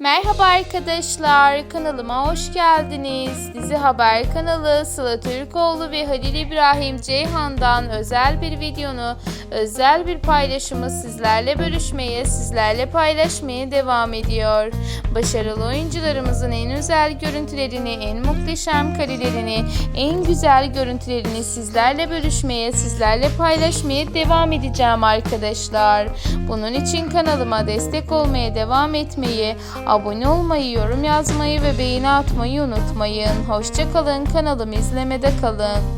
Merhaba arkadaşlar, kanalıma hoş geldiniz. Dizi Haber kanalı Sıla Türkoğlu ve Halil İbrahim Ceyhan'dan özel bir videonu, özel bir paylaşımı sizlerle bölüşmeye, sizlerle paylaşmaya devam ediyor. Başarılı oyuncularımızın en özel görüntülerini, en muhteşem karelerini, en güzel görüntülerini sizlerle bölüşmeye, sizlerle paylaşmaya devam edeceğim arkadaşlar. Bunun için kanalıma destek olmaya devam etmeyi, abone olmayı, yorum yazmayı ve beğeni atmayı unutmayın. Hoşçakalın, kanalımı izlemede kalın.